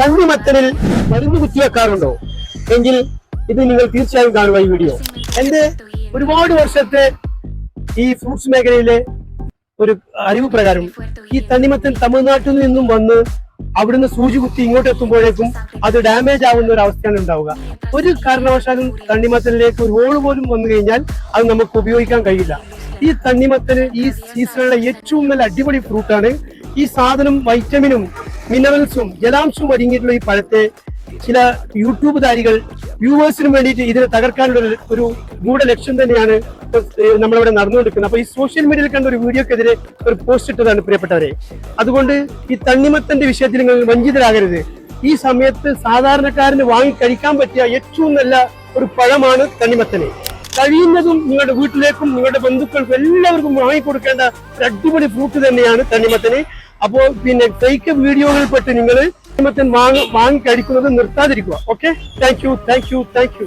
തണ്ണിമത്തനിൽ മരുന്ന് കുത്തിവെക്കാറുണ്ടോ എങ്കിൽ ഇത് നിങ്ങൾ തീർച്ചയായും കാണുക ഈ വീഡിയോ. എന്റെ ഒരുപാട് വർഷത്തെ ഈ ഫ്രൂട്ട്സ് മേഖലയിലെ ഒരു അറിവ് പ്രകാരം ഈ തണ്ണിമത്തൻ തമിഴ്നാട്ടിൽ നിന്നും വന്ന് അവിടുന്ന് സൂചി കുത്തി ഇങ്ങോട്ട് എത്തുമ്പോഴേക്കും അത് ഡാമേജ് ആവുന്ന ഒരു അവസ്ഥയാണ് ഉണ്ടാവുക. ഒരു കാരണവശാലും തണ്ണിമത്തനിലേക്ക് ഒരു ഹോൾ പോലും വന്നു കഴിഞ്ഞാൽ അത് നമുക്ക് ഉപയോഗിക്കാൻ കഴിയില്ല. ഈ തണ്ണിമത്തന് ഈ സീസണിലെ ഏറ്റവും നല്ല അടിപൊളി ഫ്രൂട്ടാണ് ഈ സാധനം വൈറ്റമിനും മിനറൽസും ജലാംശവും അടങ്ങിയിട്ടുള്ള ഈ പഴത്തെ ചില യൂട്യൂബ് താരികൾ വ്യൂവേഴ്സിനും വേണ്ടിയിട്ട് ഇതിനെ തകർക്കാനുള്ള ഒരു- ഗൂഢ ലക്ഷ്യം തന്നെയാണ് നമ്മളിവിടെ നടന്നുകൊണ്ടിരിക്കുന്നത്. അപ്പൊ ഈ സോഷ്യൽ മീഡിയയിൽ കണ്ട ഒരു വീഡിയോക്കെതിരെ ഒരു പോസ്റ്റ് ഇട്ടതാണ് പ്രിയപ്പെട്ടവരെ. അതുകൊണ്ട് ഈ തണ്ണിമത്തന്റെ വിഷയത്തിൽ നിങ്ങൾ വഞ്ചിതരാകരുത്. ഈ സമയത്ത് സാധാരണക്കാരന് വാങ്ങി കഴിക്കാൻ പറ്റിയ ഏറ്റവും നല്ല ഒരു പഴമാണ് തണ്ണിമത്തന്. കഴിയുന്നതും നിങ്ങളുടെ വീട്ടിലേക്കും നിങ്ങളുടെ ബന്ധുക്കൾക്കും എല്ലാവർക്കും വാങ്ങിക്കൊടുക്കേണ്ട ഒരു അടിപൊളി ഫ്രൂട്ട് തന്നെയാണ് തണ്ണിമത്തന്. അപ്പോ പിന്നെ ഫേക്ക് വീഡിയോകൾ പെട്ട് നിങ്ങൾ വാങ്ങി കഴിക്കുന്നത് നിർത്താതിരിക്കുക. Okay thank you thank you thank you